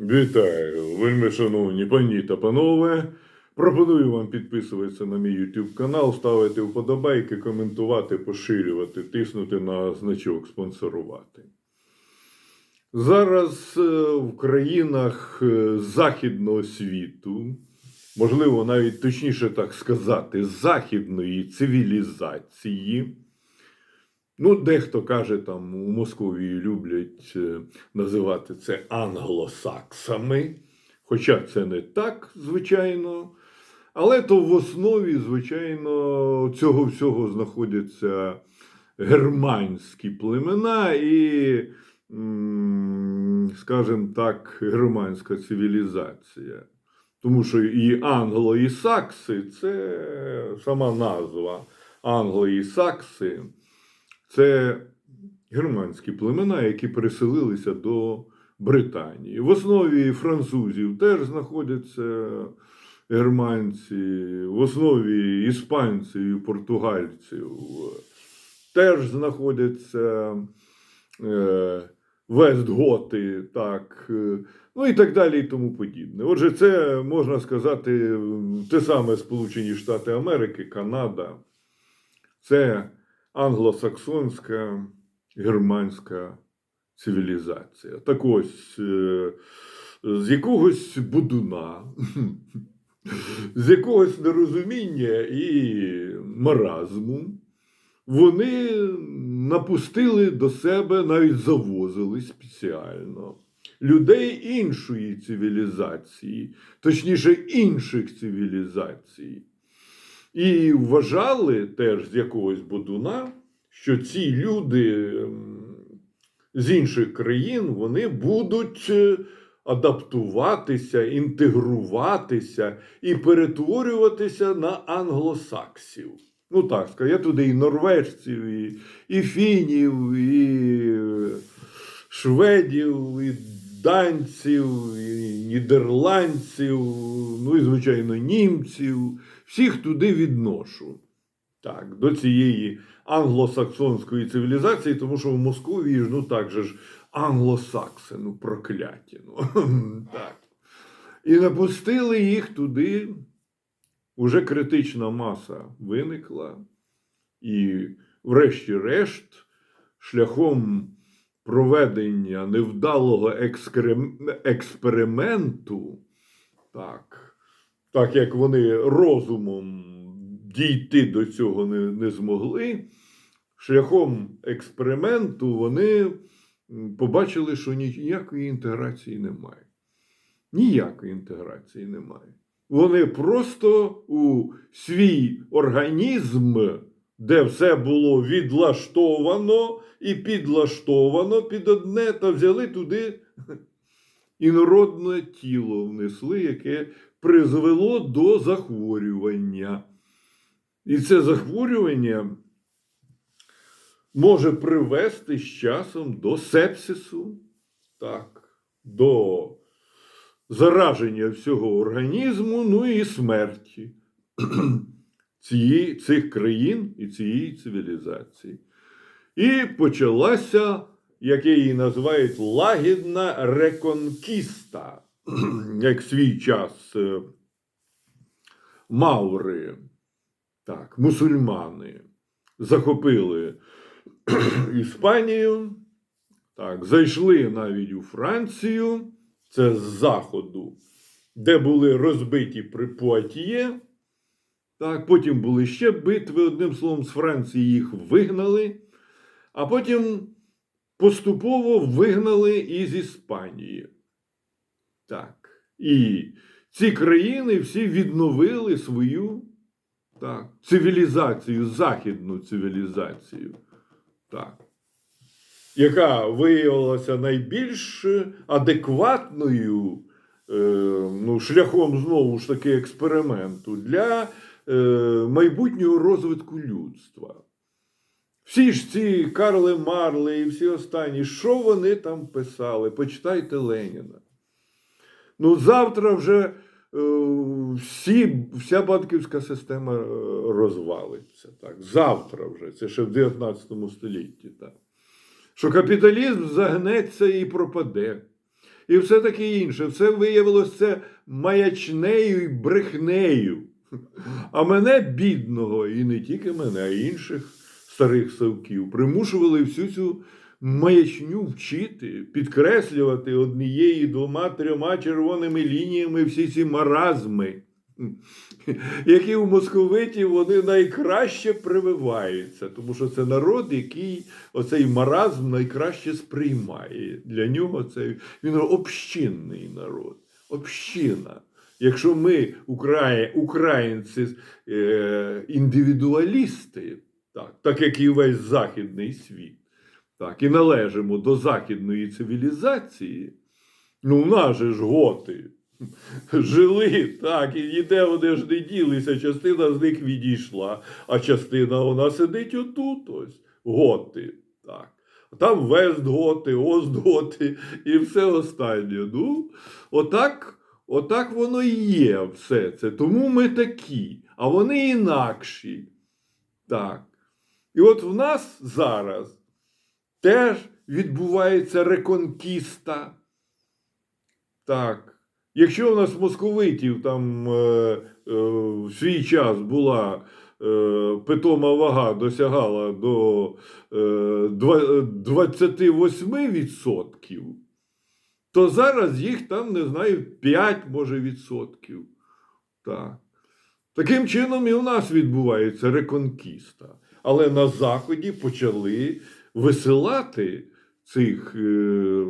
Вітаю, вельми шановні пані та панове. Пропоную вам підписуватися на мій YouTube канал, ставити вподобайки, коментувати, поширювати, тиснути на значок спонсорувати. Зараз е, в країнах е, західного світу, можливо, навіть точніше так сказати, західної цивілізації. Ну, дехто каже, там у Московії люблять е, називати це англосаксами, хоча це не так, звичайно. Але то в основі, звичайно, цього всього знаходяться германські племена і, скажімо так, германська цивілізація. Тому що і англо, і сакси це сама назва англо і сакси. Це германські племена, які переселилися до Британії. В основі французів теж знаходяться германці, в основі іспанців і португальців теж знаходяться е, вестготи, так, е, ну і так далі, і тому подібне. Отже, це можна сказати те саме Сполучені Штати Америки, Канада. Це англосаксонська германська цивілізація. Так ось е, з якогось будуна, з якогось нерозуміння і маразму вони напустили до себе, навіть завозили спеціально людей іншої цивілізації, точніше інших цивілізацій. І вважали теж з якогось будуна, що ці люди ем, з інших країн вони будуть е, адаптуватися, інтегруватися і перетворюватися на англосаксів. Ну так, скажу, я туди і норвежців, і, і фінів, і е, шведів, і данців, і нідерландців, ну і, звичайно, німців. Всіх туди відношу. Так, до цієї англосаксонської цивілізації, тому що в Московії ж, ну так же ж англосакси, ну прокляті. Ну, так. І напустили їх туди. Уже критична маса виникла, і, врешті-решт, шляхом проведення невдалого екскрем- експерименту, так, так як вони розумом дійти до цього не, не змогли, шляхом експерименту вони побачили, що ніякої інтеграції немає. Ніякої інтеграції немає. Вони просто у свій організм, де все було відлаштовано і підлаштовано під одне, та взяли туди інородне тіло, внесли, яке призвело до захворювання. І це захворювання може привести з часом до сепсису, так, до зараження всього організму, ну і смерті цієї, цих країн і цієї цивілізації. І почалася, як її називають, лагідна реконкіста, як свій час е, маври, так, мусульмани захопили Іспанію, так, зайшли навіть у Францію, це з заходу, де були розбиті при Пуатіє. Так, потім були ще битви, одним словом, з Франції їх вигнали, а потім поступово вигнали із Іспанії. Так. І ці країни всі відновили свою так, цивілізацію, західну цивілізацію. Так. Яка виявилася найбільш адекватною е, ну, шляхом знову ж таки експерименту для е, майбутнього розвитку людства. Всі ж ці Карли Марли і всі останні, що вони там писали? Почитайте Леніна. Ну, завтра вже е, всі, вся банківська система е, розвалиться. Так. Завтра вже, це ще в 19 столітті. Так. Що капіталізм загнеться і пропаде. і все таке інше. Все виявилося це маячнею і брехнею. А мене, бідного, і не тільки мене, а інших старих совків, примушували всю цю маячню вчити, підкреслювати однією, двома, трьома червоними лініями всі ці маразми, які у московитів вони найкраще прививаються, тому що це народ, який оцей маразм найкраще сприймає. Для нього це він общинний народ, община. Якщо ми, украї- українці, е, індивідуалісти, так, так як і весь західний світ, так, і належимо до західної цивілізації, ну, в нас же ж готи жили, так, і ніде вони ж не ділися, частина з них відійшла, а частина вона сидить отут ось, готи. Так. Там Вестготи, Остготи і все останнє. Ну, отак, отак воно і є все це. Тому ми такі, а вони інакші. Так. І от в нас зараз теж відбувається реконкіста. Так. Якщо у нас московитів там е, е, в свій час була е, питома вага досягала до е, 28%, то зараз їх там, не знаю, 5 може відсотків. Так. Таким чином і у нас відбувається реконкіста. Але на Заході почали висилати цих е,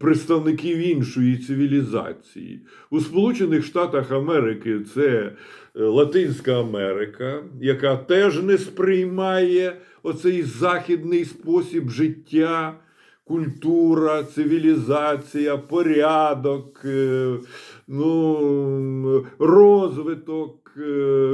представників іншої цивілізації. У Сполучених Штатах Америки це е, Латинська Америка, яка теж не сприймає оцей західний спосіб життя. Культура, цивілізація, порядок, е, ну, розвиток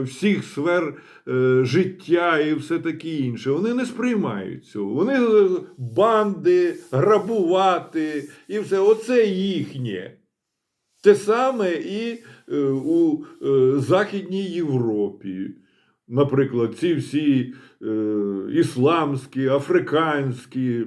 всіх сфер е, життя і все таке інше. Вони не сприймають цього. Вони е, банди, грабувати і все. Оце їхнє. Те саме і е, у е, Західній Європі. Наприклад, ці всі е, ісламські, африканські,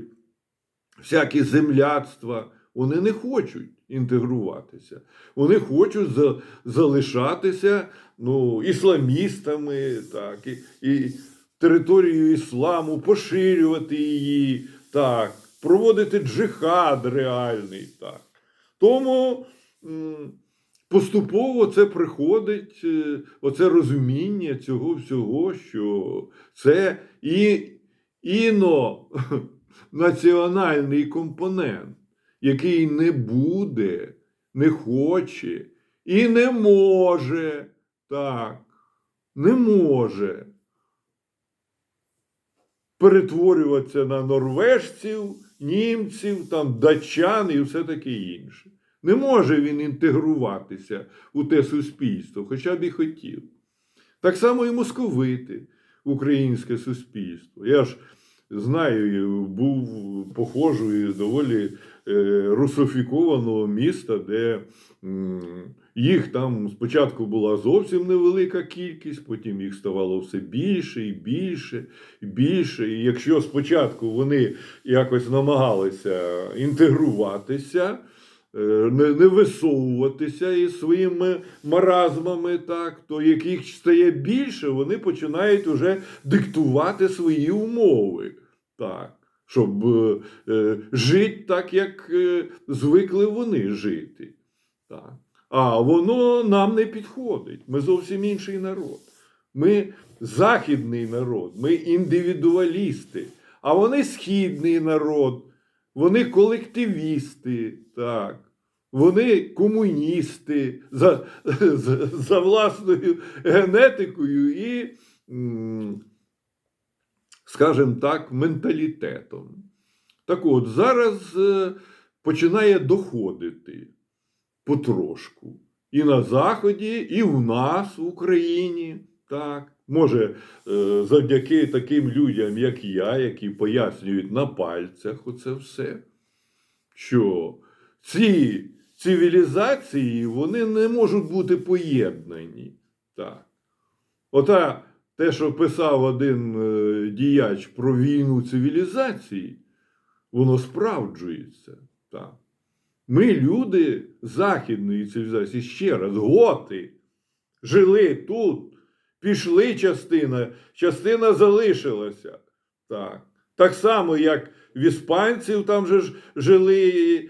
всякі земляцтва, вони не хочуть інтегруватися. Вони хочуть за, залишатися ну, ісламістами, так, і, і територію ісламу, поширювати її, так, проводити джихад реальний. Так. Тому поступово це приходить, е, оце розуміння цього всього, що це і іно національний компонент, який не буде, не хоче і не може, так, не може перетворюватися на норвежців, німців, там, датчан і все таке інше. Не може він інтегруватися у те суспільство, хоча б і хотів. Так само і московити, українське суспільство. Я ж знаю, був походжу із доволі русифікованого русофікованого міста, де їх там спочатку була зовсім невелика кількість, потім їх ставало все більше і більше і більше. І якщо спочатку вони якось намагалися інтегруватися, е, не, не висовуватися із своїми маразмами, так, то як їх стає більше, вони починають уже диктувати свої умови. Так, щоб е, е, жити так, як е, звикли вони жити. Так. А воно нам не підходить. Ми зовсім інший народ. Ми західний народ, ми індивідуалісти, а вони східний народ, вони колективісти, так. Вони комуністи за, за, за власною генетикою і, скажімо так, менталітетом. Так от, зараз е, починає доходити потрошку. І на Заході, і в нас, в Україні. Так. Може, е, завдяки таким людям, як я, які пояснюють на пальцях оце все, що ці цивілізації вони не можуть бути поєднані. Так. Ота те, що писав один е, діяч про війну цивілізації, воно справджується. Так. Ми, люди західної цивілізації, ще раз, готи, жили тут, пішли частина, частина залишилася. Так. Так само, як в іспанців там же ж жили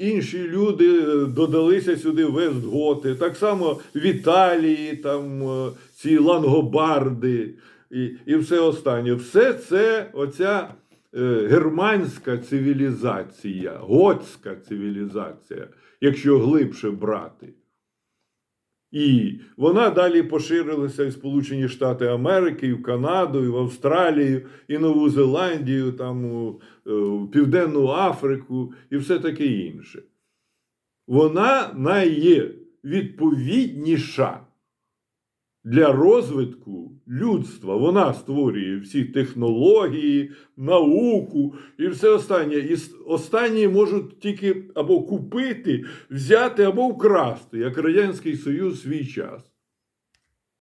інші люди, е, додалися сюди вестготи. Так само в Італії там е, ці лангобарди і, і все останнє. Все це оця е, германська цивілізація, готська цивілізація, якщо глибше брати. І вона далі поширилася і в Сполучені Штати Америки, і в Канаду, і в Австралію, і Нову Зеландію, там, у, у Південну Африку і все таке інше. Вона найвідповідніша для розвитку людства. Вона створює всі технології, науку і все останнє. І останні можуть тільки або купити, взяти, або вкрасти, як Радянський Союз свій час.